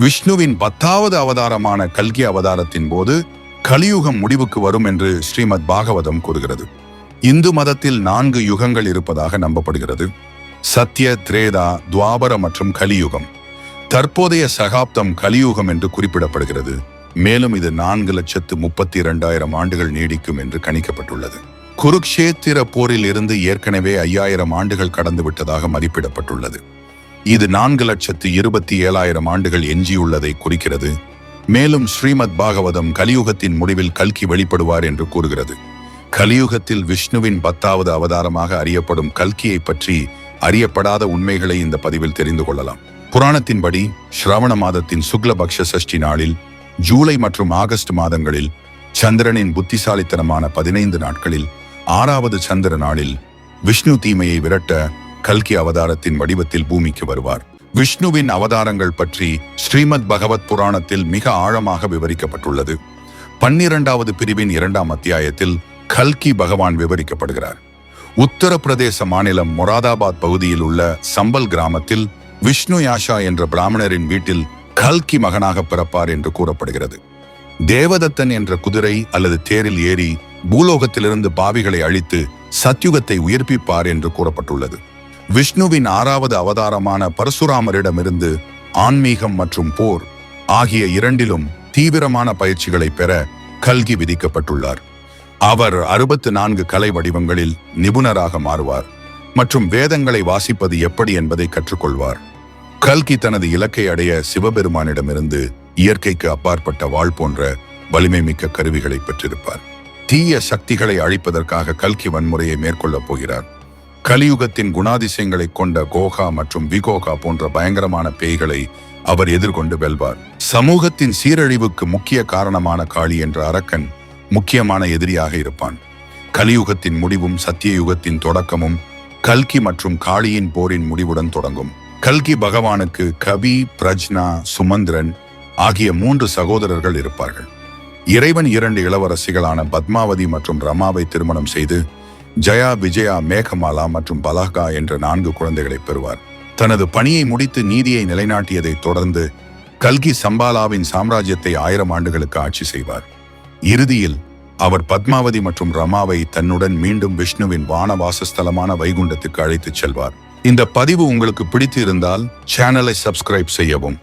விஷ்ணுவின் பத்தாவது அவதாரமான கல்கி அவதாரத்தின் போது கலியுகம் முடிவுக்கு வரும் என்று ஸ்ரீமத் பாகவதம் கூறுகிறது. இந்து மதத்தில் நான்கு யுகங்கள் இருப்பதாக நம்பப்படுகிறது. சத்ய திரேதா துவாபர மற்றும் கலியுகம். தற்போதைய சகாப்தம் கலியுகம் என்று குறிப்பிடப்படுகிறது. மேலும் இது நான்கு லட்சத்து முப்பத்தி இரண்டாயிரம் ஆண்டுகள் நீடிக்கும் என்று கணிக்கப்பட்டுள்ளது. குருக்ஷேத்திர போரில் இருந்து ஏற்கனவே ஐயாயிரம் ஆண்டுகள் கடந்து விட்டதாக மதிப்பிடப்பட்டுள்ளது. இது நான்கு லட்சத்து இருபத்தி ஏழாயிரம் ஆண்டுகள் எஞ்சியுள்ளதை குறிக்கிறது. மேலும் ஸ்ரீமத் பாகவதம் கலியுகத்தின் முடிவில் கல்கி வெளிப்படுவார் என்று கூறுகிறது. கலியுகத்தில் விஷ்ணுவின் பத்தாவது அவதாரமாக அறியப்படும் கல்கியை பற்றி அறியப்படாத உண்மைகளை இந்த பதிவில் தெரிந்து கொள்ளலாம். புராணத்தின்படி ஸ்ரவண மாதத்தின் சுக்லபக்ஷ சஷ்டி நாளில் ஜூலை மற்றும் ஆகஸ்ட் மாதங்களில் சந்திரனின் புத்திசாலித்தனமான பதினைந்து நாட்களில் ஆறாவது சந்திர நாளில் விஷ்ணு தீமையை விரட்ட கல்கி அவதாரத்தின் வடிவத்தில் பூமிக்கு வருவார். விஷ்ணுவின் அவதாரங்கள் பற்றி ஸ்ரீமத் பகவத் புராணத்தில் மிக ஆழமாக விவரிக்கப்பட்டுள்ளது. பன்னிரண்டாவது பிரிவின் இரண்டாம் அத்தியாயத்தில் கல்கி பகவான் விவரிக்கப்படுகிறார். உத்தரப்பிரதேச மாநிலம் மொராதாபாத் பகுதியில் உள்ள சம்பல் கிராமத்தில் விஷ்ணு யாஷா என்ற பிராமணரின் வீட்டில் கல்கி மகனாக பிறப்பார் என்று கூறப்படுகிறது. தேவதத்தன் என்ற குதிரை அல்லது தேரில் ஏறி பூலோகத்திலிருந்து பாவிகளை அழித்து சத்யுகத்தை உயிர்ப்பிப்பார் என்று கூறப்பட்டுள்ளது. விஷ்ணுவின் ஆறாவது அவதாரமான பரசுராமரிடமிருந்து ஆன்மீகம் மற்றும் போர் ஆகிய இரண்டிலும் தீவிரமான பயிற்சிகளை பெற கல்கி விதிக்கப்பட்டுள்ளார். அவர் அறுபத்து நான்கு கலை வடிவங்களில் நிபுணராக மாறுவார் மற்றும் வேதங்களை வாசிப்பது எப்படி என்பதை கற்றுக்கொள்வார். கல்கி தனது இலக்கை அடைய சிவபெருமானிடமிருந்து இயற்கைக்கு அப்பாற்பட்ட வாழ் போன்ற வலிமை மிக்க கருவிகளை பெற்றிருப்பார். தீய சக்திகளை அழிப்பதற்காக கல்கி வன்முறையை மேற்கொள்ளப் போகிறார். கலியுகத்தின் குணாதிசயங்களை கொண்ட கோகா மற்றும் விகோகா போன்ற பயங்கரமான பேய்களை அவர் எதிர்கொண்டு வெல்வார். சமூகத்தின் சீரழிவுக்கு முக்கிய காரணமான காளி என்ற அரக்கன் முக்கியமான எதிரியாக இருப்பான். கலியுகத்தின் முடிவும் சத்தியயுகத்தின் தொடக்கமும் கல்கி மற்றும் காளியின் போரின் முடிவுடன் தொடங்கும். கல்கி பகவானுக்கு கவி பிரஜ்னா சுமந்திரன் ஆகிய மூன்று சகோதரர்கள் இருப்பார்கள். இறைவன் இரண்டு இளவரசிகளான பத்மாவதி மற்றும் ரமாவை திருமணம் செய்து ஜயா விஜயா மேகமாலா மற்றும் பலாகா என்ற நான்கு குழந்தைகளை பெறுவார். தனது பணியை முடித்து நீதியை நிலைநாட்டியதைத் தொடர்ந்து கல்கி சம்பாலாவின் சாம்ராஜ்யத்தை ஆயிரம் ஆண்டுகளுக்கு ஆட்சி செய்வார். இறுதியில் அவர் பத்மாவதி மற்றும் ரமாவை தன்னுடன் மீண்டும் விஷ்ணுவின் வான வாசஸ்தலமான வைகுண்டத்துக்கு அழைத்துச் செல்வார். இந்த பதிவு உங்களுக்கு பிடித்து இருந்தால் சேனலை சப்ஸ்கிரைப் செய்யவும்.